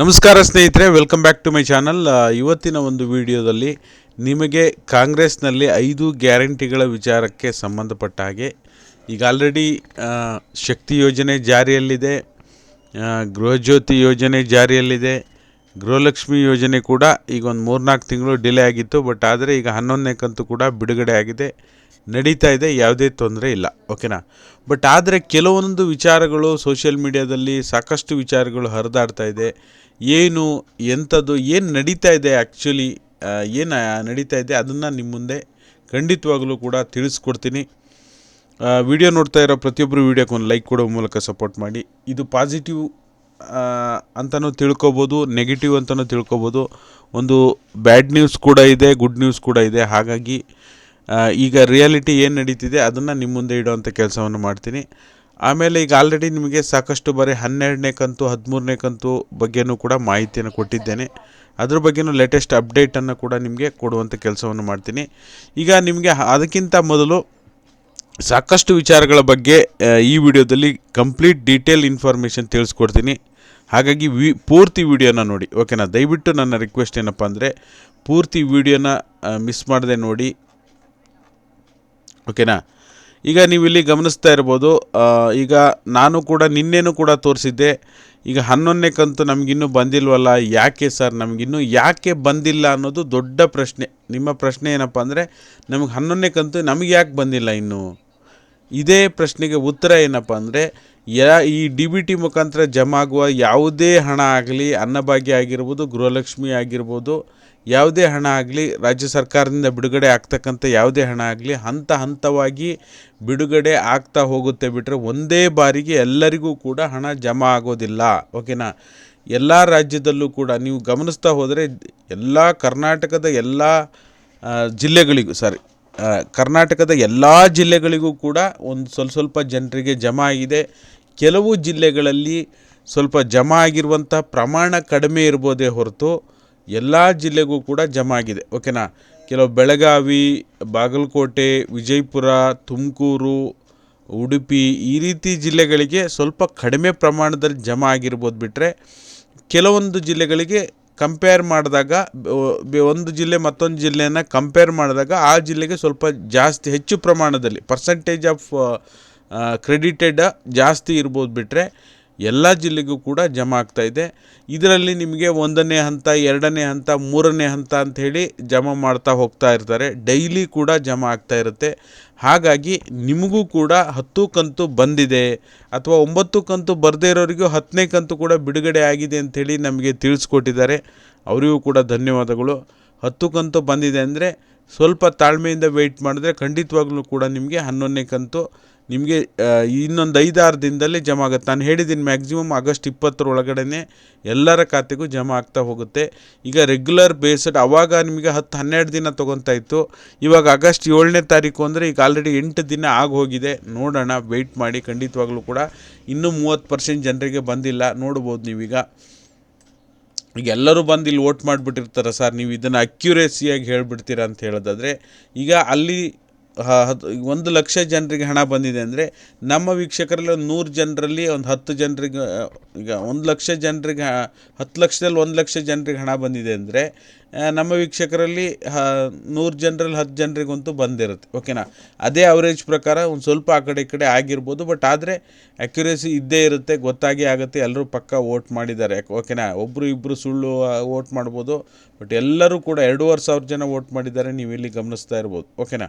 ನಮಸ್ಕಾರ ಸ್ನೇಹಿತರೆ welcome back to my channel ಇವತ್ತಿನ ಒಂದು ವಿಡಿಯೋದಲ್ಲಿ ನಿಮಗೆ ಕಾಂಗ್ರೆಸ್ನಲ್ಲಿ ಐದು ಗ್ಯಾರಂಟಿಗಳ ವಿಚಾರಕ್ಕೆ ಸಂಬಂಧಪಟ್ಟ ಹಾಗೆ ಈಗ ಆಲ್ರೆಡಿ ಶಕ್ತಿ ಯೋಜನೆ ಜಾರಿಯಲ್ಲಿದೆ ಗೃಹಜ್ಯೋತಿ ಯೋಜನೆ ಜಾರಿಯಲ್ಲಿದೆ, ಗೃಹಲಕ್ಷ್ಮಿ ಯೋಜನೆ ಕೂಡ ಈಗ ಒಂದು ಮೂರ್ನಾಲ್ಕು ತಿಂಗಳು ಡಿಲೇ ಆಗಿತ್ತು ಬಟ್ ಆದರೆ ಈಗ ಹನ್ನೊಂದನೇ ಕಂತು ಕೂಡ ಬಿಡುಗಡೆ ಆಗಿದೆ. ನಡೀತಾ ಇದೆ, ಯಾವುದೇ ತೊಂದರೆ ಇಲ್ಲ ಓಕೆನಾ ಬಟ್ ಆದರೆ ಕೆಲವೊಂದು ವಿಚಾರಗಳು ಸೋಷಿಯಲ್ ಮೀಡಿಯಾದಲ್ಲಿ ಸಾಕಷ್ಟು ವಿಚಾರಗಳು ಹರಿದಾಡ್ತಾ ಇದೆ. ಏನು ಎಂಥದ್ದು ಏನು ನಡೀತಾ ಇದೆ ಆ್ಯಕ್ಚುಲಿ ಏನು ನಡೀತಾ ಇದೆ ಅದನ್ನು ನಿಮ್ಮ ಮುಂದೆ ಖಂಡಿತವಾಗಲೂ ಕೂಡ ತಿಳಿಸ್ಕೊಡ್ತೀನಿ. ವಿಡಿಯೋ ನೋಡ್ತಾ ಇರೋ ಪ್ರತಿಯೊಬ್ಬರು ವಿಡಿಯೋಕ್ಕೆ ಒಂದು ಲೈಕ್ ಕೊಡೋ ಮೂಲಕ ಸಪೋರ್ಟ್ ಮಾಡಿ. ಇದು ಪಾಸಿಟಿವ್ ಅಂತಲೂ ತಿಳ್ಕೊಬೋದು ನೆಗೆಟಿವ್ ಅಂತಲೂ ತಿಳ್ಕೊಬೋದು. ಒಂದು ಬ್ಯಾಡ್ ನ್ಯೂಸ್ ಕೂಡ ಇದೆ ಗುಡ್ ನ್ಯೂಸ್ ಕೂಡ ಇದೆ. ಹಾಗಾಗಿ ಈಗ ರಿಯಾಲಿಟಿ ಏನು ನಡೀತಿದೆ ಅದನ್ನು ನಿಮ್ಮ ಮುಂದೆ ಇಡುವಂಥ ಕೆಲಸವನ್ನು ಮಾಡ್ತೀನಿ. ಆಮೇಲೆ ಈಗ ಆಲ್ರೆಡಿ ನಿಮಗೆ ಸಾಕಷ್ಟು ಬಾರಿ ಹನ್ನೆರಡನೇ ಕಂತು, ಹದಿಮೂರನೇ ಕಂತು ಬಗ್ಗೆನೂ ಕೂಡ ಮಾಹಿತಿಯನ್ನು ಕೊಟ್ಟಿದ್ದೇನೆ. ಅದ್ರ ಬಗ್ಗೆನೂ ಲೇಟೆಸ್ಟ್ ಅಪ್ಡೇಟನ್ನು ಕೂಡ ನಿಮಗೆ ಕೊಡುವಂಥ ಕೆಲಸವನ್ನು ಮಾಡ್ತೀನಿ. ಈಗ ನಿಮಗೆ ಅದಕ್ಕಿಂತ ಮೊದಲು ಸಾಕಷ್ಟು ವಿಚಾರಗಳ ಬಗ್ಗೆ ಈ ವಿಡಿಯೋದಲ್ಲಿ ಕಂಪ್ಲೀಟ್ ಡೀಟೇಲ್ ಇನ್ಫಾರ್ಮೇಷನ್ ತಿಳಿಸ್ಕೊಡ್ತೀನಿ. ಹಾಗಾಗಿ ವಿ, ಪೂರ್ತಿ ವಿಡಿಯೋನ ನೋಡಿ ಓಕೆನಾ ದಯವಿಟ್ಟು ನನ್ನ ರಿಕ್ವೆಸ್ಟ್ ಏನಪ್ಪ ಅಂದರೆ, ಪೂರ್ತಿ ವಿಡಿಯೋನ ಮಿಸ್ ಮಾಡದೆ ನೋಡಿ. ಓಕೆನಾ? ಈಗ ನೀವು ಇಲ್ಲಿ ಗಮನಿಸ್ತಾ ಇರ್ಬೋದು ಈಗ ನಾನು ಕೂಡ ನಿನ್ನೆನೂ ಕೂಡ ತೋರಿಸಿದ್ದೆ, ಈಗ ಹನ್ನೊಂದನೇ ಕಂತು ನಮಗಿನ್ನೂ ಬಂದಿಲ್ವಲ್ಲ, ಯಾಕೆ ಸರ್ ನಮಗಿನ್ನೂ ಯಾಕೆ ಬಂದಿಲ್ಲ ಅನ್ನೋದು ದೊಡ್ಡ ಪ್ರಶ್ನೆ. ನಿಮ್ಮ ಪ್ರಶ್ನೆ ಏನಪ್ಪ ಅಂದರೆ, ನಮಗೆ ಹನ್ನೊಂದನೇ ಕಂತು ನಮಗೆ ಯಾಕೆ ಬಂದಿಲ್ಲ ಇನ್ನೂ? ಇದೇ ಪ್ರಶ್ನೆಗೆ ಉತ್ತರ ಏನಪ್ಪ ಅಂದರೆ, ಯಾ, ಈ ಡಿ ಬಿ ಟಿ ಮುಖಾಂತರ ಜಮಾ ಆಗುವ ಯಾವುದೇ ಹಣ ಆಗಲಿ, ಅನ್ನಭಾಗ್ಯ ಆಗಿರ್ಬೋದು, ಗೃಹಲಕ್ಷ್ಮಿ ಆಗಿರ್ಬೋದು ಯಾವುದೇ ಹಣ ಆಗಲಿ, ರಾಜ್ಯ ಸರ್ಕಾರದಿಂದ ಬಿಡುಗಡೆ ಆಗ್ತಕ್ಕಂಥ ಯಾವುದೇ ಹಣ ಆಗಲಿ, ಹಂತ ಹಂತವಾಗಿ ಬಿಡುಗಡೆ ಆಗ್ತಾ ಹೋಗುತ್ತೆ ಬಿಟ್ಟರೆ ಒಂದೇ ಬಾರಿಗೆ ಎಲ್ಲರಿಗೂ ಕೂಡ ಹಣ ಜಮಾ ಆಗೋದಿಲ್ಲ. ಓಕೆನಾ? ಎಲ್ಲ ರಾಜ್ಯದಲ್ಲೂ ಕೂಡ ನೀವು ಗಮನಿಸ್ತಾ ಹೋದರೆ ಎಲ್ಲ ಕರ್ನಾಟಕದ ಎಲ್ಲ ಜಿಲ್ಲೆಗಳಿಗೂ ಸಾರಿ ಕರ್ನಾಟಕದ ಎಲ್ಲ ಜಿಲ್ಲೆಗಳಿಗೂ ಕೂಡ ಒಂದು ಸ್ವಲ್ಪ ಸ್ವಲ್ಪ ಜನರಿಗೆ ಜಮಾ ಆಗಿದೆ. ಕೆಲವು ಜಿಲ್ಲೆಗಳಲ್ಲಿ ಸ್ವಲ್ಪ ಜಮಾ ಆಗಿರುವಂಥ ಪ್ರಮಾಣ ಕಡಿಮೆ ಇರ್ಬೋದೇ ಹೊರತು ಎಲ್ಲ ಜಿಲ್ಲೆಗೂ ಕೂಡ ಜಮಾ ಆಗಿದೆ. ಓಕೆನಾ? ಕೆಲವು ಬೆಳಗಾವಿ, ಬಾಗಲಕೋಟೆ, ವಿಜಯಪುರ, ತುಮಕೂರು, ಉಡುಪಿ ಈ ರೀತಿ ಜಿಲ್ಲೆಗಳಿಗೆ ಸ್ವಲ್ಪ ಕಡಿಮೆ ಪ್ರಮಾಣದಲ್ಲಿ ಜಮ ಆಗಿರ್ಬೋದು ಬಿಟ್ಟರೆ ಕೆಲವೊಂದು ಜಿಲ್ಲೆಗಳಿಗೆ ಕಂಪೇರ್ ಮಾಡಿದಾಗ ಒಂದು ಜಿಲ್ಲೆ ಮತ್ತೊಂದು ಜಿಲ್ಲೆಯನ್ನು ಕಂಪೇರ್ ಮಾಡಿದಾಗ ಆ ಜಿಲ್ಲೆಗೆ ಸ್ವಲ್ಪ ಜಾಸ್ತಿ, ಹೆಚ್ಚು ಪ್ರಮಾಣದಲ್ಲಿ ಪರ್ಸಂಟೇಜ್ ಆಫ್ ಕ್ರೆಡಿಟೆಡ್ ಜಾಸ್ತಿ ಇರ್ಬೋದು ಬಿಟ್ಟರೆ ಎಲ್ಲ ಜಿಲ್ಲೆಗೂ ಕೂಡ ಜಮಾ ಆಗ್ತಾ ಇದೆ. ಇದರಲ್ಲಿ ನಿಮಗೆ ಒಂದನೇ ಹಂತ, ಎರಡನೇ ಹಂತ, ಮೂರನೇ ಹಂತ ಅಂಥೇಳಿ ಜಮಾ ಮಾಡ್ತಾ ಹೋಗ್ತಾ ಇರ್ತಾರೆ. ಡೈಲಿ ಕೂಡ ಜಮಾ ಆಗ್ತಾ ಇರುತ್ತೆ. ಹಾಗಾಗಿ ನಿಮಗೂ ಕೂಡ ಹತ್ತು ಕಂತು ಬಂದಿದೆ. ಅಥವಾ ಒಂಬತ್ತು ಕಂತು ಬರದೇ ಇರೋರಿಗೂ ಹತ್ತನೇ ಕಂತು ಕೂಡ ಬಿಡುಗಡೆ ಆಗಿದೆ ಅಂಥೇಳಿ ನಮಗೆ ತಿಳಿಸ್ಕೊಟ್ಟಿದ್ದಾರೆ. ಅವರಿಗೂ ಕೂಡ ಧನ್ಯವಾದಗಳು. ಹತ್ತು ಕಂತು ಬಂದಿದೆ ಅಂದರೆ ಸ್ವಲ್ಪ ತಾಳ್ಮೆಯಿಂದ ವೆಯ್ಟ್ ಮಾಡಿದ್ರೆ ಖಂಡಿತವಾಗ್ಲೂ ಕೂಡ ನಿಮಗೆ ಹನ್ನೊಂದನೇ ಕಂತು ನಿಮಗೆ ಇನ್ನೊಂದು ಐದಾರು ದಿನದಲ್ಲಿ ಜಮಾ ಆಗುತ್ತೆ. ನಾನು ಹೇಳಿದ್ದೀನಿ ಮ್ಯಾಕ್ಸಿಮಮ್ ಆಗಸ್ಟ್ ಇಪ್ಪತ್ತರ ಒಳಗಡೆ ಎಲ್ಲರ ಖಾತೆಗೂ ಜಮಾ ಆಗ್ತಾ ಹೋಗುತ್ತೆ. ಈಗ ರೆಗ್ಯುಲರ್ ಬೇಸ್ಡ್ ಆವಾಗ ನಿಮಗೆ ಹತ್ತು, ಹನ್ನೆರಡು ದಿನ ತೊಗೊತಾ ಇತ್ತು. ಇವಾಗ ಆಗಸ್ಟ್ ಏಳನೇ ತಾರೀಕು ಅಂದರೆ ಈಗ ಆಲ್ರೆಡಿ ಎಂಟು ದಿನ ಆಗೋಗಿದೆ ನೋಡೋಣ ವೆಯ್ಟ್ ಮಾಡಿ. ಖಂಡಿತವಾಗ್ಲೂ ಕೂಡ ಇನ್ನೂ ಮೂವತ್ತು ಪರ್ಸೆಂಟ್ ಜನರಿಗೆ ಬಂದಿಲ್ಲ. ನೋಡ್ಬೋದು ನೀವೀಗ. ಈಗ ಎಲ್ಲರೂ ಬಂದು ಇಲ್ಲಿ ವೋಟ್ ಮಾಡಿಬಿಟ್ಟಿರ್ತಾರೆ ಸರ್. ನೀವು ಇದನ್ನು ಅಕ್ಯುರೇಸಿಯಾಗಿ ಹೇಳಿಬಿಡ್ತೀರಾ ಅಂತ ಹೇಳೋದಾದರೆ, ಈಗ ಅಲ್ಲಿ ಒಂದು ಲಕ್ಷ ಜನರಿಗೆ ಹಣ ಬಂದಿದೆ ಅಂದರೆ ನಮ್ಮ ವೀಕ್ಷಕರಲ್ಲಿ ಒಂದು ನೂರು ಜನರಲ್ಲಿ ಒಂದು ಹತ್ತು ಜನರಿಗೆ ಈಗ ಒಂದು ಲಕ್ಷ ಜನರಿಗೆ ಹತ್ತು ಲಕ್ಷದಲ್ಲಿ ಒಂದು ಲಕ್ಷ ಜನರಿಗೆ ಹಣ ಬಂದಿದೆ ಅಂದರೆ ನಮ್ಮ ವೀಕ್ಷಕರಲ್ಲಿ ನೂರು ಜನರಲ್ಲಿ ಹತ್ತು ಜನರಿಗಂತೂ ಬಂದಿರುತ್ತೆ, ಓಕೆನಾ? ಅದೇ ಅವರೇಜ್ ಪ್ರಕಾರ ಒಂದು ಸ್ವಲ್ಪ ಆ ಕಡೆ ಈ ಕಡೆ ಆಗಿರ್ಬೋದು ಬಟ್ ಆದರೆ ಅಕ್ಯುರೇಸಿ ಇದ್ದೇ ಇರುತ್ತೆ, ಗೊತ್ತಾಗಿ ಆಗುತ್ತೆ ಎಲ್ಲರೂ ಪಕ್ಕ ವೋಟ್ ಮಾಡಿದ್ದಾರೆ ಓಕೆನಾ? ಒಬ್ಬರು ಇಬ್ಬರು ಸುಳ್ಳು ವೋಟ್ ಮಾಡ್ಬೋದು ಬಟ್ ಎಲ್ಲರೂ ಕೂಡ ಎರಡೂವರೆ ಸಾವಿರ ಜನ ವೋಟ್ ಮಾಡಿದ್ದಾರೆ ನೀವು ಇಲ್ಲಿ ಗಮನಿಸ್ತಾ ಇರ್ಬೋದು, ಓಕೆನಾ?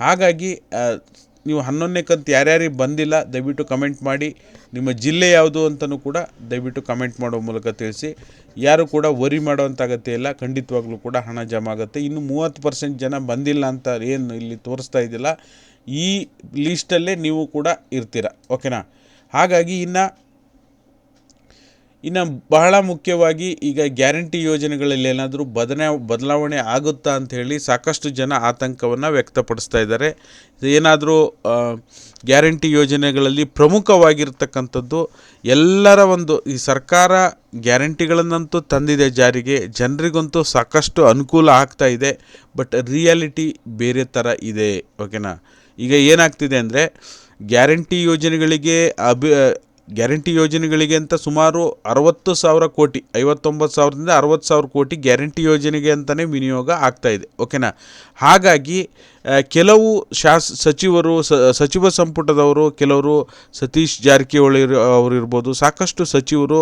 ಹಾಗಾಗಿ ನೀವು ಹನ್ನೊಂದನೇ ಕಂತು ಯಾರ್ಯಾರಿಗೆ ಬಂದಿಲ್ಲ, ದಯವಿಟ್ಟು ಕಮೆಂಟ್ ಮಾಡಿ. ನಿಮ್ಮ ಜಿಲ್ಲೆ ಯಾವುದು ಅಂತಲೂ ಕೂಡ ದಯವಿಟ್ಟು ಕಮೆಂಟ್ ಮಾಡೋ ಮೂಲಕ ತಿಳಿಸಿ. ಯಾರು ಕೂಡ ವರಿ ಮಾಡೋವಂಥ ಅಗತ್ಯ ಇಲ್ಲ. ಖಂಡಿತವಾಗ್ಲೂ ಕೂಡ ಹಣ ಜಮಾ ಆಗುತ್ತೆ. ಇನ್ನು ಮೂವತ್ತು ಪರ್ಸೆಂಟ್ ಜನ ಬಂದಿಲ್ಲ ಅಂತ ಏನು ಇಲ್ಲಿ ತೋರಿಸ್ತಾ ಇದ್ದಿಲ್ಲ. ಈ ಲೀಸ್ಟಲ್ಲೇ ನೀವು ಕೂಡ ಇರ್ತೀರ. ಓಕೆನಾ ಹಾಗಾಗಿ ಇನ್ನು ಇನ್ನು ಬಹಳ ಮುಖ್ಯವಾಗಿ ಈಗ ಗ್ಯಾರಂಟಿ ಯೋಜನೆಗಳಲ್ಲಿ ಏನಾದರೂ ಬದನೆ ಬದಲಾವಣೆ ಆಗುತ್ತಾ ಅಂತ ಹೇಳಿ ಸಾಕಷ್ಟು ಜನ ಆತಂಕವನ್ನು ವ್ಯಕ್ತಪಡಿಸ್ತಾ ಇದ್ದಾರೆ. ಏನಾದರೂ ಗ್ಯಾರಂಟಿ ಯೋಜನೆಗಳಲ್ಲಿ ಪ್ರಮುಖವಾಗಿರ್ತಕ್ಕಂಥದ್ದು ಎಲ್ಲರ ಒಂದು, ಈ ಸರ್ಕಾರ ಗ್ಯಾರಂಟಿಗಳನ್ನಂತೂ ತಂದಿದೆ ಜಾರಿಗೆ, ಜನರಿಗಂತೂ ಸಾಕಷ್ಟು ಅನುಕೂಲ ಆಗ್ತಾ ಇದೆ, ಬಟ್ ರಿಯಾಲಿಟಿ ಬೇರೆ ಥರ ಇದೆ, ಓಕೆನಾ? ಈಗ ಏನಾಗ್ತಿದೆ ಅಂದರೆ, ಗ್ಯಾರಂಟಿ ಯೋಜನೆಗಳಿಗೆ ಅಭಿ ಗ್ಯಾರಂಟಿ ಯೋಜನೆಗಳಿಗೆ ಅಂತ ಸುಮಾರು ಅರವತ್ತು ಸಾವಿರ ಕೋಟಿ, ಐವತ್ತೊಂಬತ್ತು ಸಾವಿರದಿಂದ ಅರವತ್ತು ಸಾವಿರ ಕೋಟಿ ಗ್ಯಾರಂಟಿ ಯೋಜನೆಗೆ ಅಂತಲೇ ವಿನಿಯೋಗ ಆಗ್ತಾ ಇದೆ. ಓಕೆನಾ? ಹಾಗಾಗಿ ಕೆಲವು ಶಾಸ, ಸಚಿವರು ಸಚಿವ ಸಂಪುಟದವರು, ಕೆಲವರು ಸತೀಶ್ ಜಾರಕಿಹೊಳಿ ಅವರು ಇರ್ಬೋದು, ಸಾಕಷ್ಟು ಸಚಿವರು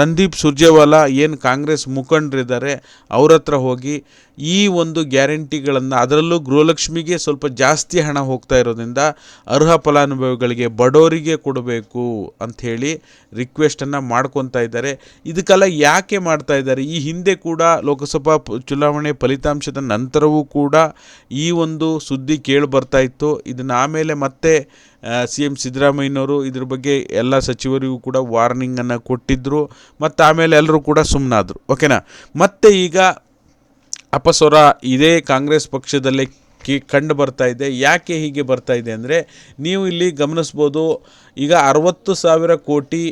ರಂದೀಪ್ ಸುರ್ಜೇವಾಲಾ, ಏನು ಕಾಂಗ್ರೆಸ್ ಮುಖಂಡರಿದ್ದಾರೆ, ಅವ್ರ ಹತ್ರ ಹೋಗಿ ಈ ಒಂದು ಗ್ಯಾರಂಟಿಗಳನ್ನು ಅದರಲ್ಲೂ ಗೃಹಲಕ್ಷ್ಮಿಗೆ ಸ್ವಲ್ಪ ಜಾಸ್ತಿ ಹಣ ಹೋಗ್ತಾ ಇರೋದ್ರಿಂದ ಅರ್ಹ ಫಲಾನುಭವಿಗಳಿಗೆ ಬಡವರಿಗೆ ಕೊಡಬೇಕು ಅಂಥೇಳಿ ರಿಕ್ವೆಸ್ಟನ್ನು ಮಾಡ್ಕೊತಾ ಇದ್ದಾರೆ. ಇದಕ್ಕೆಲ್ಲ ಯಾಕೆ ಮಾಡ್ತಾ ಇದ್ದಾರೆ? ಈ ಹಿಂದೆ ಕೂಡ ಲೋಕಸಭಾ ಚುನಾವಣೆ ಫಲಿತಾಂಶದ ನಂತರವೂ ಕೂಡ ಈ ಒಂದು ಸುದ್ದಿ ಕೇಳಿ ಬರ್ತಾ ಇತ್ತು. ಇದನ್ನು ಆಮೇಲೆ ಮತ್ತೆ ಸಿ ಎಂ ಸಿದ್ದರಾಮಯ್ಯನವರು ಇದ್ರ ಬಗ್ಗೆ ಎಲ್ಲ ಸಚಿವರಿಗೂ ಕೂಡ ವಾರ್ನಿಂಗನ್ನು ಕೊಟ್ಟಿದ್ದರು ಮತ್ತು ಆಮೇಲೆ ಎಲ್ಲರೂ ಕೂಡ ಸುಮ್ಮನಾದರು ಓಕೆನಾ? ಮತ್ತೆ ಈಗ ಅಪಸ್ವರ ಇದೇ ಕಾಂಗ್ರೆಸ್ ಪಕ್ಷದಲ್ಲೇ ಕಿ ಕಂಡು ಬರ್ತಾ ಇದೆ. ಯಾಕೆ ಹೀಗೆ ಬರ್ತಾ ಇದೆ ಅಂದರೆ, ನೀವು ಇಲ್ಲಿ ಗಮನಿಸ್ಬೋದು, ಈಗ ಅರವತ್ತು ಸಾವಿರ ಕೋಟಿ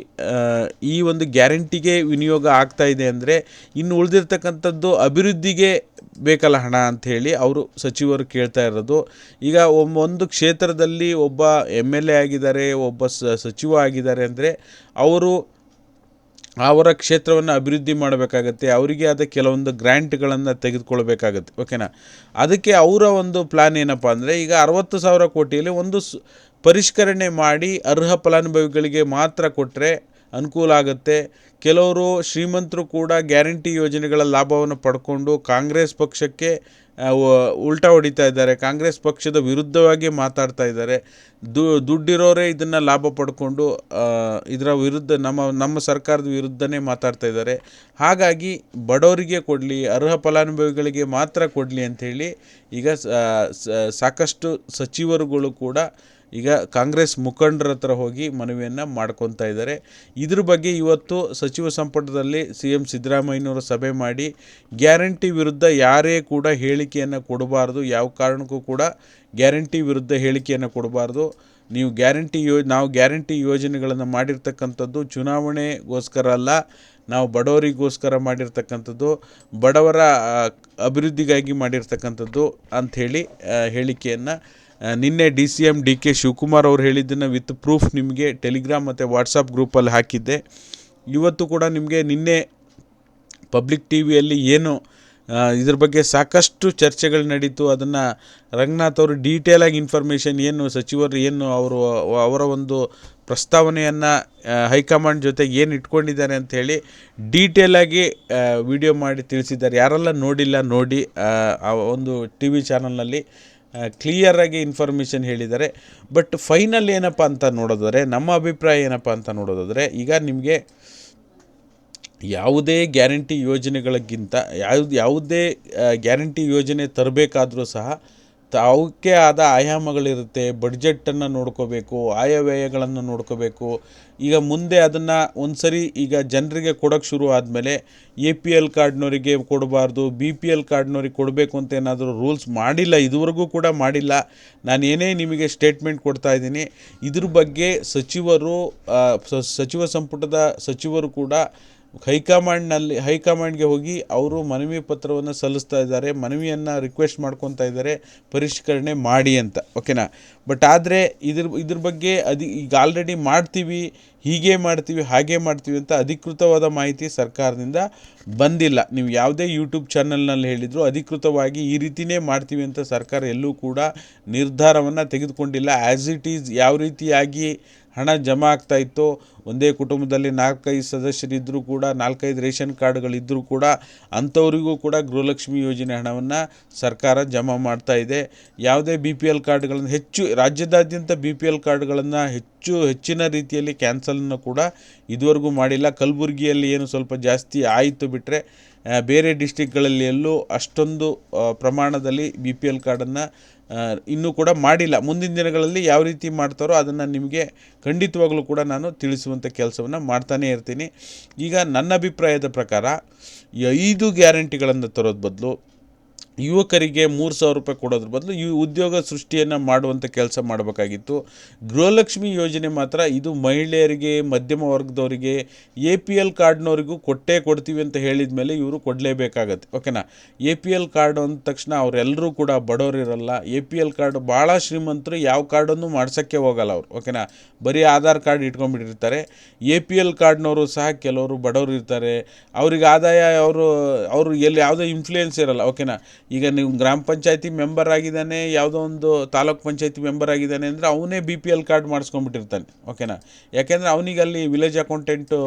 ಈ ಒಂದು ಗ್ಯಾರಂಟಿಗೆ ವಿನಿಯೋಗ ಆಗ್ತಾ ಇದೆ ಅಂದರೆ, ಇನ್ನು ಉಳಿದಿರ್ತಕ್ಕಂಥದ್ದು ಅಭಿವೃದ್ಧಿಗೆ ಬೇಕಲ್ಲ ಹಣ ಅಂಥೇಳಿ ಅವರು ಸಚಿವರು ಕೇಳ್ತಾ ಇರೋದು. ಈಗ ಒಂದು ಕ್ಷೇತ್ರದಲ್ಲಿ ಒಬ್ಬ ಎಂ ಎಲ್ ಎ ಆಗಿದ್ದಾರೆ, ಒಬ್ಬ ಸಚಿವ ಆಗಿದ್ದಾರೆ ಅಂದರೆ, ಅವರು ಅವರ ಕ್ಷೇತ್ರವನ್ನು ಅಭಿವೃದ್ಧಿ ಮಾಡಬೇಕಾಗತ್ತೆ, ಅವರಿಗೆ ಆದ ಕೆಲವೊಂದು ಗ್ರ್ಯಾಂಟ್ಗಳನ್ನು ತೆಗೆದುಕೊಳ್ಬೇಕಾಗತ್ತೆ ಓಕೆನಾ ಅದಕ್ಕೆ ಅವರ ಒಂದು ಪ್ಲ್ಯಾನ್ ಏನಪ್ಪ ಅಂದರೆ, ಈಗ ಅರವತ್ತು ಸಾವಿರ ಕೋಟಿಯಲ್ಲಿ ಒಂದು ಸ್, ಪರಿಷ್ಕರಣೆ ಮಾಡಿ ಅರ್ಹ ಫಲಾನುಭವಿಗಳಿಗೆ ಮಾತ್ರ ಕೊಟ್ಟರೆ ಅನುಕೂಲ ಆಗುತ್ತೆ. ಕೆಲವರು ಶ್ರೀಮಂತರು ಕೂಡ ಗ್ಯಾರಂಟಿ ಯೋಜನೆಗಳ ಲಾಭವನ್ನು ಪಡ್ಕೊಂಡು ಕಾಂಗ್ರೆಸ್ ಪಕ್ಷಕ್ಕೆ ಉಲ್ಟಾ ಹೊಡಿತಾ ಇದ್ದಾರೆ. ಕಾಂಗ್ರೆಸ್ ಪಕ್ಷದ ವಿರುದ್ಧವಾಗಿ ಮಾತಾಡ್ತಾ ಇದ್ದಾರೆ. ದುಡ್ಡಿರೋರೇ ಇದನ್ನು ಲಾಭ ಪಡ್ಕೊಂಡು ಇದರ ವಿರುದ್ಧ ನಮ್ಮ ನಮ್ಮ ಸರ್ಕಾರದ ವಿರುದ್ಧನೇ ಮಾತಾಡ್ತಾ ಇದ್ದಾರೆ. ಹಾಗಾಗಿ ಬಡವರಿಗೆ ಕೊಡಲಿ, ಅರ್ಹ ಫಲಾನುಭವಿಗಳಿಗೆ ಮಾತ್ರ ಕೊಡಲಿ ಅಂಥೇಳಿ ಈಗ ಸಾಕಷ್ಟು ಸಚಿವರುಗಳು ಕೂಡ ಈಗ ಕಾಂಗ್ರೆಸ್ ಮುಖಂಡರ ಹತ್ರ ಹೋಗಿ ಮನವಿಯನ್ನು ಮಾಡ್ಕೊತಾ ಇದ್ದಾರೆ. ಇದ್ರ ಬಗ್ಗೆ ಇವತ್ತು ಸಚಿವ ಸಂಪುಟದಲ್ಲಿ ಸಿ ಎಂ ಸಿದ್ದರಾಮಯ್ಯನವರು ಸಭೆ ಮಾಡಿ ಗ್ಯಾರಂಟಿ ವಿರುದ್ಧ ಯಾರೇ ಕೂಡ ಹೇಳಿಕೆಯನ್ನು ಕೊಡಬಾರ್ದು, ಯಾವ ಕಾರಣಕ್ಕೂ ಕೂಡ ಗ್ಯಾರಂಟಿ ವಿರುದ್ಧ ಹೇಳಿಕೆಯನ್ನು ಕೊಡಬಾರ್ದು. ನೀವು ಗ್ಯಾರಂಟಿ ಯೋ, ನಾವು ಗ್ಯಾರಂಟಿ ಯೋಜನೆಗಳನ್ನು ಮಾಡಿರ್ತಕ್ಕಂಥದ್ದು ಚುನಾವಣೆಗೋಸ್ಕರ ಅಲ್ಲ, ನಾವು ಬಡವರಿಗೋಸ್ಕರ ಮಾಡಿರ್ತಕ್ಕಂಥದ್ದು, ಬಡವರ ಅಭಿವೃದ್ಧಿಗಾಗಿ ಮಾಡಿರ್ತಕ್ಕಂಥದ್ದು ಅಂಥೇಳಿ ಹೇಳಿಕೆಯನ್ನು ನಿನ್ನೆ D C M D K Shivakumar ಅವರು ಹೇಳಿದ್ದನ್ನು ವಿತ್ ಪ್ರೂಫ್ ನಿಮಗೆ ಟೆಲಿಗ್ರಾಮ್ ಮತ್ತು ವಾಟ್ಸಪ್ ಗ್ರೂಪಲ್ಲಿ ಹಾಕಿದ್ದೆ. ಇವತ್ತು ಕೂಡ ನಿಮಗೆ ನಿನ್ನೆ ಪಬ್ಲಿಕ್ ಟಿ ವಿಯಲ್ಲಿ ಏನು ಇದ್ರ ಬಗ್ಗೆ ಸಾಕಷ್ಟು ಚರ್ಚೆಗಳು ನಡೀತು. ಅದನ್ನು ರಂಗನಾಥ್ ಅವರು ಡೀಟೇಲಾಗಿ ಇನ್ಫಾರ್ಮೇಷನ್ ಏನು, ಸಚಿವರು ಏನು, ಅವರು, ಅವರ ಒಂದು ಪ್ರಸ್ತಾವನೆಯನ್ನು ಹೈಕಮಾಂಡ್ ಜೊತೆ ಏನು ಇಟ್ಕೊಂಡಿದ್ದಾರೆ ಅಂಥೇಳಿ ಡೀಟೇಲಾಗಿ ವಿಡಿಯೋ ಮಾಡಿ ತಿಳಿಸಿದ್ದಾರೆ. ಯಾರೆಲ್ಲ ನೋಡಿಲ್ಲ, ನೋಡಿ, ಆ ಒಂದು ಟಿ ವಿ ಚಾನಲ್ನಲ್ಲಿ ಕ್ಲಿಯರಾಗಿ ಇನ್ಫಾರ್ಮೇಷನ್ ಹೇಳಿದ್ದಾರೆ. ಬಟ್ ಫೈನಲ್ ಏನಪ್ಪ ಅಂತ ನೋಡೋದಾದರೆ, ನಮ್ಮ ಅಭಿಪ್ರಾಯ ಏನಪ್ಪ ಅಂತ ನೋಡೋದಾದರೆ, ಈಗ ನಿಮಗೆ ಯಾವುದೇ ಗ್ಯಾರಂಟಿ ಯೋಜನೆಗಳಿಗಿಂತ, ಯಾವ್ದು, ಯಾವುದೇ ಗ್ಯಾರಂಟಿ ಯೋಜನೆ ತರಬೇಕಾದ್ರೂ ಸಹ ತ- ಅವಕ್ಕೆ ಆದ ಆಯಾಮಗಳಿರುತ್ತೆ, ಬಡ್ಜೆಟ್ಟನ್ನು ನೋಡ್ಕೋಬೇಕು, ಆಯವ್ಯಯಗಳನ್ನು ನೋಡ್ಕೋಬೇಕು. ಈಗ ಮುಂದೆ ಅದನ್ನು ಒಂದು ಸರಿ ಈಗ ಜನರಿಗೆ ಕೊಡೋಕ್ಕೆ ಶುರು ಆದಮೇಲೆ ಎ ಪಿ ಎಲ್ ಕಾರ್ಡ್ನವರಿಗೆ ಕೊಡಬಾರ್ದು, ಬಿ ಪಿ ಎಲ್ ಕಾರ್ಡ್ನವ್ರಿಗೆ ಕೊಡಬೇಕು ಅಂತ ಏನಾದರೂ ರೂಲ್ಸ್ ಮಾಡಿಲ್ಲ, ಇದುವರೆಗೂ ಕೂಡ ಮಾಡಿಲ್ಲ. ನಾನು ಏನೇ ನಿಮಗೆ ಸ್ಟೇಟ್ಮೆಂಟ್ ಕೊಡ್ತಾ ಇದ್ದೀನಿ, ಇದ್ರ ಬಗ್ಗೆ ಸಚಿವರು ಸಚಿವ ಸಂಪುಟದ ಸಚಿವರು ಕೂಡ ಹೈಕಮಾಂಡ್ನಲ್ಲಿ, ಹೈಕಮಾಂಡ್ಗೆ ಹೋಗಿ ಅವರು ಮನವಿ ಪತ್ರವನ್ನು ಸಲ್ಲಿಸ್ತಾ ಇದ್ದಾರೆ. ಮನವಿಯನ್ನು ರಿಕ್ವೆಸ್ಟ್ ಮಾಡ್ಕೊತಾ ಇದ್ದಾರೆ. ಪರಿಷ್ಕರಣೆ ಮಾಡಿ ಅಂತ ಓಕೆನಾ ಬಟ್ ಆದರೆ ಇದ್ರ ಇದ್ರ ಬಗ್ಗೆ ಅದಿ, ಈಗ ಆಲ್ರೆಡಿ ಮಾಡ್ತೀವಿ, ಹೀಗೆ ಮಾಡ್ತೀವಿ, ಹಾಗೆ ಮಾಡ್ತೀವಿ ಅಂತ ಅಧಿಕೃತವಾದ ಮಾಹಿತಿ ಸರ್ಕಾರದಿಂದ ಬಂದಿಲ್ಲ. ನೀವು ಯಾವುದೇ ಯೂಟ್ಯೂಬ್ ಚಾನಲ್ನಲ್ಲಿ ಹೇಳಿದ್ರು ಅಧಿಕೃತವಾಗಿ ಈ ರೀತಿಯೇ ಮಾಡ್ತೀವಿ ಅಂತ ಸರ್ಕಾರ ಎಲ್ಲೂ ಕೂಡ ನಿರ್ಧಾರವನ್ನು ತೆಗೆದುಕೊಂಡಿಲ್ಲ. ಆ್ಯಸ್ ಇಟ್ ಈಸ್ ಯಾವ ರೀತಿಯಾಗಿ ಹಣ ಜಮಾ ಆಗ್ತಾ ಇತ್ತು. ಒಂದೇ ಕುಟುಂಬದಲ್ಲಿ ನಾಲ್ಕೈದು ಸದಸ್ಯರಿದ್ದರೂ ಕೂಡ, ನಾಲ್ಕೈದು ರೇಷನ್ ಕಾರ್ಡ್ಗಳಿದ್ದರೂ ಕೂಡ ಅಂಥವರಿಗೂ ಕೂಡ ಗೃಹಲಕ್ಷ್ಮಿ ಯೋಜನೆ ಹಣವನ್ನು ಸರ್ಕಾರ ಜಮಾ ಮಾಡ್ತಾ ಇದೆ. ಯಾವುದೇ ಬಿ ಪಿ ಎಲ್ ಕಾರ್ಡ್ಗಳನ್ನು ಹೆಚ್ಚು, ರಾಜ್ಯದಾದ್ಯಂತ ಬಿ ಪಿ ಎಲ್ ಕಾರ್ಡ್ಗಳನ್ನು ಹೆಚ್ಚು ಹೆಚ್ಚಿನ ರೀತಿಯಲ್ಲಿ ಕ್ಯಾನ್ಸಲನ್ನು ಕೂಡ ಇದುವರೆಗೂ ಮಾಡಿಲ್ಲ. ಕಲಬುರಗಿಯಲ್ಲಿ ಏನು ಸ್ವಲ್ಪ ಜಾಸ್ತಿ ಆಯಿತು ಬಿಟ್ಟರೆ ಬೇರೆ ಡಿಸ್ಟಿಕ್ಗಳಲ್ಲಿ ಎಲ್ಲೂ ಅಷ್ಟೊಂದು ಪ್ರಮಾಣದಲ್ಲಿ ಬಿ ಪಿ ಎಲ್ ಕಾರ್ಡನ್ನು ಇನ್ನೂ ಕೂಡ ಮಾಡಿಲ್ಲ. ಮುಂದಿನ ದಿನಗಳಲ್ಲಿ ಯಾವ ರೀತಿ ಮಾಡ್ತಾರೋ ಅದನ್ನು ನಿಮಗೆ ಖಂಡಿತವಾಗಲೂ ಕೂಡ ನಾನು ತಿಳಿಸುವಂಥ ಕೆಲಸವನ್ನು ಮಾಡ್ತಾನೇ ಇರ್ತೀನಿ. ಈಗ ನನ್ನ ಅಭಿಪ್ರಾಯದ ಪ್ರಕಾರ ಈ ಐದು ಗ್ಯಾರಂಟಿಗಳನ್ನು ತರೋದು ಬದಲು ಯುವಕರಿಗೆ ಮೂರು ಸಾವಿರ ರೂಪಾಯಿ ಕೊಡೋದ್ರ ಬದಲು ಈ ಉದ್ಯೋಗ ಸೃಷ್ಟಿಯನ್ನು ಮಾಡುವಂಥ ಕೆಲಸ ಮಾಡಬೇಕಾಗಿತ್ತು. ಗೃಹಲಕ್ಷ್ಮಿ ಯೋಜನೆ ಮಾತ್ರ ಇದು ಮಹಿಳೆಯರಿಗೆ, ಮಧ್ಯಮ ವರ್ಗದವರಿಗೆ, ಎ ಪಿ ಎಲ್ ಕಾರ್ಡ್ನವರಿಗೂ ಕೊಟ್ಟೇ ಕೊಡ್ತೀವಿ ಅಂತ ಹೇಳಿದ ಮೇಲೆ ಇವರು ಕೊಡಲೇಬೇಕಾಗತ್ತೆ. ಓಕೆನಾ? ಎ ಪಿ ಎಲ್ ಕಾರ್ಡ್ ಅಂದ ತಕ್ಷಣ ಅವರೆಲ್ಲರೂ ಕೂಡ ಬಡವರಿರಲ್ಲ ಎ ಪಿ ಎಲ್ ಕಾರ್ಡ್ ಭಾಳ ಶ್ರೀಮಂತರು, ಯಾವ ಕಾರ್ಡನ್ನು ಮಾಡ್ಸೋಕ್ಕೆ ಹೋಗಲ್ಲ ಅವರು. ಓಕೆನಾ? ಬರೀ ಆಧಾರ್ ಕಾರ್ಡ್ ಇಟ್ಕೊಂಡ್ಬಿಟ್ಟಿರ್ತಾರೆ. ಎ ಪಿ ಎಲ್ ಕಾರ್ಡ್ನವರು ಸಹ ಕೆಲವರು ಬಡವರು ಇರ್ತಾರೆ. ಅವ್ರಿಗೆ ಆದಾಯ, ಅವರು ಅವರು ಎಲ್ಲಿ ಯಾವುದೇ ಇನ್ಫ್ಲೂಯೆನ್ಸ್ ಇರಲ್ಲ. ಓಕೆನಾ? ಈಗ ನೀವು ಗ್ರಾಮ ಪಂಚಾಯತಿ ಮೆಂಬರ್ ಆಗಿದ್ದಾನೆ, ಯಾವುದೋ ಒಂದು ತಾಲೂಕ್ ಪಂಚಾಯತಿ ಮೆಂಬರ್ ಆಗಿದ್ದಾನೆ ಅಂದರೆ ಅವನೇ ಬಿ ಪಿ ಎಲ್ ಕಾರ್ಡ್ ಮಾಡಿಸ್ಕೊಂಡ್ಬಿಟ್ಟಿರ್ತಾನೆ, ಓಕೆನಾ? ಯಾಕೆಂದರೆ ಅವನಿಗೆ ಅಲ್ಲಿ ವಿಲೇಜ್ ಅಕೌಂಟೆಂಟು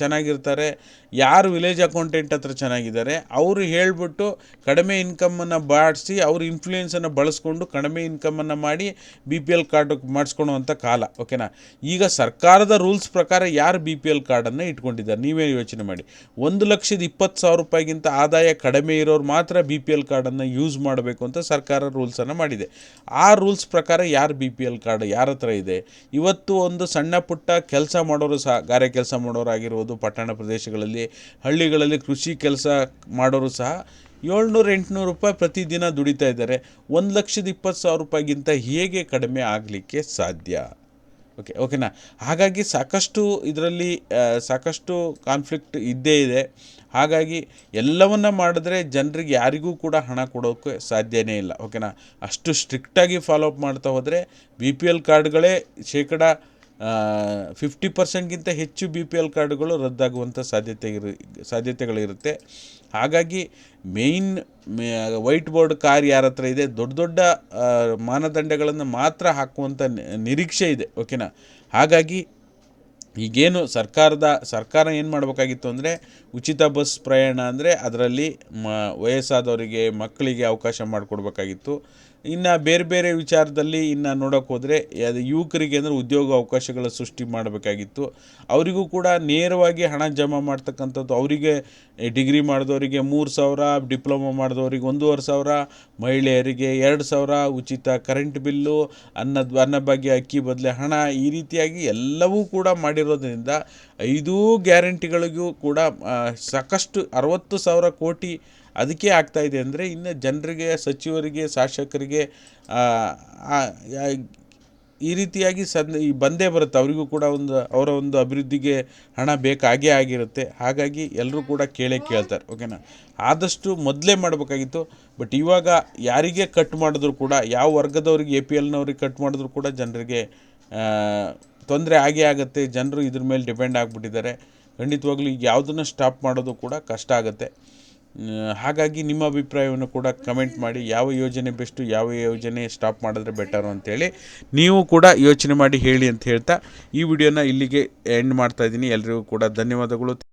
ಚೆನ್ನಾಗಿರ್ತಾರೆ. ಯಾರು ವಿಲೇಜ್ ಅಕೌಂಟೆಂಟ್ ಹತ್ರ ಚೆನ್ನಾಗಿದ್ದಾರೆ, ಅವರು ಹೇಳಿಬಿಟ್ಟು ಕಡಿಮೆ ಇನ್ಕಮನ್ನು ಬಾಡಿಸಿ ಅವ್ರ ಇನ್ಫ್ಲೂಯೆನ್ಸನ್ನು ಬಳಸ್ಕೊಂಡು ಕಡಿಮೆ ಇನ್ಕಮನ್ನು ಮಾಡಿ ಬಿ ಪಿ ಎಲ್ ಕಾರ್ಡ್ ಮಾಡಿಸ್ಕೊಳ್ಳುವಂಥ ಕಾಲ, ಓಕೆನಾ? ಈಗ ಸರ್ಕಾರದ ರೂಲ್ಸ್ ಪ್ರಕಾರ ಯಾರು ಬಿ ಪಿ ಎಲ್ ಕಾರ್ಡನ್ನು ಇಟ್ಕೊಂಡಿದ್ದಾರೆ? ನೀವೇ ಯೋಚನೆ ಮಾಡಿ. ಒಂದು ಲಕ್ಷದ ಇಪ್ಪತ್ತು ಸಾವಿರ ರೂಪಾಯಿಗಿಂತ ಆದಾಯ ಕಡಿಮೆ ಇರೋರು ಮಾತ್ರ ಬಿ ಪಿ ಎಲ್ ಕಾರ್ಡನ್ನು ಯೂಸ್ ಮಾಡಬೇಕು ಅಂತ ಸರ್ಕಾರ ರೂಲ್ಸನ್ನು ಮಾಡಿದೆ. ಆ ರೂಲ್ಸ್ ಪ್ರಕಾರ ಯಾರು ಬಿ ಪಿ ಎಲ್ ಕಾರ್ಡ್ ಯಾರ ಹತ್ರ ಇದೆ? ಇವತ್ತು ಒಂದು ಸಣ್ಣ ಪುಟ್ಟ ಕೆಲಸ ಮಾಡೋರು ಸಹ, ಗಾರೆ ಕೆಲಸ ಮಾಡೋರಾಗಿರ್ಬೋದು ಪಟ್ಟಣ ಪ್ರದೇಶಗಳಲ್ಲಿ, ಹಳ್ಳಿಗಳಲ್ಲಿ ಕೃಷಿ ಕೆಲಸ ಮಾಡೋರು ಸಹ ಏಳ್ನೂರು, ಎಂಟುನೂರು ರೂಪಾಯಿ ಪ್ರತಿದಿನ ದುಡಿತಾ ಇದ್ದಾರೆ. ಒಂದು ಲಕ್ಷದ ಇಪ್ಪತ್ತು ಸಾವಿರ ರೂಪಾಯಿಗಿಂತ ಹೇಗೆ ಕಡಿಮೆ ಆಗಲಿಕ್ಕೆ ಸಾಧ್ಯ? ಓಕೆ ಓಕೆನಾ ಹಾಗಾಗಿ ಸಾಕಷ್ಟು ಇದರಲ್ಲಿ ಸಾಕಷ್ಟು ಕಾನ್ಫ್ಲಿಕ್ಟ್ ಇದ್ದೇ ಇದೆ. ಹಾಗಾಗಿ ಎಲ್ಲವನ್ನ ಮಾಡಿದ್ರೆ ಜನರಿಗೆ ಯಾರಿಗೂ ಕೂಡ ಹಣ ಕೊಡೋಕ್ಕೆ ಸಾಧ್ಯನೇ ಇಲ್ಲ. ಓಕೆನಾ ಅಷ್ಟು ಸ್ಟ್ರಿಕ್ಟಾಗಿ ಫಾಲೋ ಅಪ್ ಮಾಡ್ತಾ ಹೋದರೆ ಬಿ ಪಿ ಎಲ್ ಕಾರ್ಡ್ಗಳೇ ಶೇಕಡ ಫಿಫ್ಟಿ ಪರ್ಸೆಂಟ್ಗಿಂತ ಹೆಚ್ಚು ಬಿ ಪಿ ಎಲ್ ಕಾರ್ಡ್ಗಳು ರದ್ದಾಗುವಂಥ ಸಾಧ್ಯತೆ ಇರು, ಸಾಧ್ಯತೆಗಳಿರುತ್ತೆ. ಹಾಗಾಗಿ ಮೇಯ್ನ್ ವೈಟ್ ಬೋರ್ಡ್ ಕಾರ್ ಯಾರ ಹತ್ರ ಇದೆ, ದೊಡ್ಡ ದೊಡ್ಡ ಮಾನದಂಡಗಳನ್ನು ಮಾತ್ರ ಹಾಕುವಂಥ ನಿರೀಕ್ಷೆ ಇದೆ ಓಕೆನಾ ಹಾಗಾಗಿ ಈಗೇನು ಸರ್ಕಾರದ, ಸರ್ಕಾರ ಏನು ಮಾಡಬೇಕಾಗಿತ್ತು ಅಂದರೆ, ಉಚಿತ ಬಸ್ ಪ್ರಯಾಣ ಅಂದರೆ, ಅದರಲ್ಲಿ ಮ, ವಯಸ್ಸಾದವರಿಗೆ, ಮಕ್ಕಳಿಗೆ ಅವಕಾಶ ಮಾಡಿಕೊಡ್ಬೇಕಾಗಿತ್ತು. ಇನ್ನು ಬೇರೆ ಬೇರೆ ವಿಚಾರದಲ್ಲಿ ಇನ್ನು ನೋಡೋಕೆ ಹೋದರೆ, ಅದು ಯುವಕರಿಗೆ ಅಂದರೆ ಉದ್ಯೋಗ ಅವಕಾಶಗಳ ಸೃಷ್ಟಿ ಮಾಡಬೇಕಾಗಿತ್ತು. ಅವರಿಗೂ ಕೂಡ ನೇರವಾಗಿ ಹಣ ಜಮಾ ಮಾಡ್ತಕ್ಕಂಥದ್ದು ಅವರಿಗೆ ಡಿಗ್ರಿ ಮಾಡಿದವರಿಗೆ ಮೂರು ಸಾವಿರ, ಡಿಪ್ಲೊಮಾ ಮಾಡಿದವರಿಗೆ ಒಂದೂವರೆ ಸಾವಿರ, ಮಹಿಳೆಯರಿಗೆ ಎರಡು ಸಾವಿರ, ಉಚಿತ ಕರೆಂಟ್ ಬಿಲ್ಲು ಅನ್ನದ ಅನ್ನಭಾಗ್ಯ, ಅಕ್ಕಿ ಬದಲೆ ಹಣ ಈ ರೀತಿಯಾಗಿ ಎಲ್ಲವೂ ಕೂಡ ಮಾಡಿರೋದ್ರಿಂದ ಐದೂ ಗ್ಯಾರಂಟಿಗಳಿಗೂ ಕೂಡ ಸಾಕಷ್ಟು ಅರವತ್ತು ಸಾವಿರ ಕೋಟಿ ಅದಕ್ಕೆ ಆಗ್ತಾ ಇದೆ ಅಂದರೆ ಇನ್ನು ಜನರಿಗೆ, ಸಚಿವರಿಗೆ, ಶಾಸಕರಿಗೆ ಈ ರೀತಿಯಾಗಿ ಸದ್ ಬಂದೇ ಬರುತ್ತೆ. ಅವರಿಗೂ ಕೂಡ ಒಂದು, ಅವರ ಒಂದು ಅಭಿವೃದ್ಧಿಗೆ ಹಣ ಬೇಕಾಗೇ ಆಗಿರುತ್ತೆ. ಹಾಗಾಗಿ ಎಲ್ಲರೂ ಕೂಡ ಕೇಳೇ ಕೇಳ್ತಾರೆ, ಓಕೆನಾ? ಆದಷ್ಟು ಮೊದಲೇ ಮಾಡಬೇಕಾಗಿತ್ತು. ಬಟ್ ಇವಾಗ ಯಾರಿಗೆ ಕಟ್ ಮಾಡಿದ್ರು ಕೂಡ, ಯಾವ ವರ್ಗದವ್ರಿಗೆ, ಎ ಪಿ ಎಲ್ನವ್ರಿಗೆ ಕಟ್ ಮಾಡಿದ್ರು ಕೂಡ ಜನರಿಗೆ ತೊಂದರೆ ಆಗೇ ಆಗುತ್ತೆ. ಜನರು ಇದ್ರ ಮೇಲೆ ಡಿಪೆಂಡ್ ಆಗಿಬಿಟ್ಟಿದ್ದಾರೆ. ಖಂಡಿತವಾಗ್ಲೂ ಈಗ ಯಾವುದನ್ನು ಸ್ಟಾಪ್ ಮಾಡೋದು ಕೂಡ ಕಷ್ಟ ಆಗುತ್ತೆ. ಹಾಗಾಗಿ ನಿಮ್ಮ ಅಭಿಪ್ರಾಯವನ್ನು ಕೂಡ ಕಮೆಂಟ್ ಮಾಡಿ ಯಾವ ಯೋಜನೆ ಬೆಸ್ಟು, ಯಾವ ಯೋಜನೆ ಸ್ಟಾಪ್ ಮಾಡಿದ್ರೆ ಬೆಟರು ಅಂತೇಳಿ ನೀವು ಕೂಡ ಯೋಚನೆ ಮಾಡಿ ಹೇಳಿ ಅಂತ ಹೇಳ್ತಾ ಈ ವಿಡಿಯೋನ ಇಲ್ಲಿಗೆ ಎಂಡ್ ಮಾಡ್ತಾ ಇದ್ದೀನಿ. ಎಲ್ರಿಗೂ ಕೂಡ ಧನ್ಯವಾದಗಳು.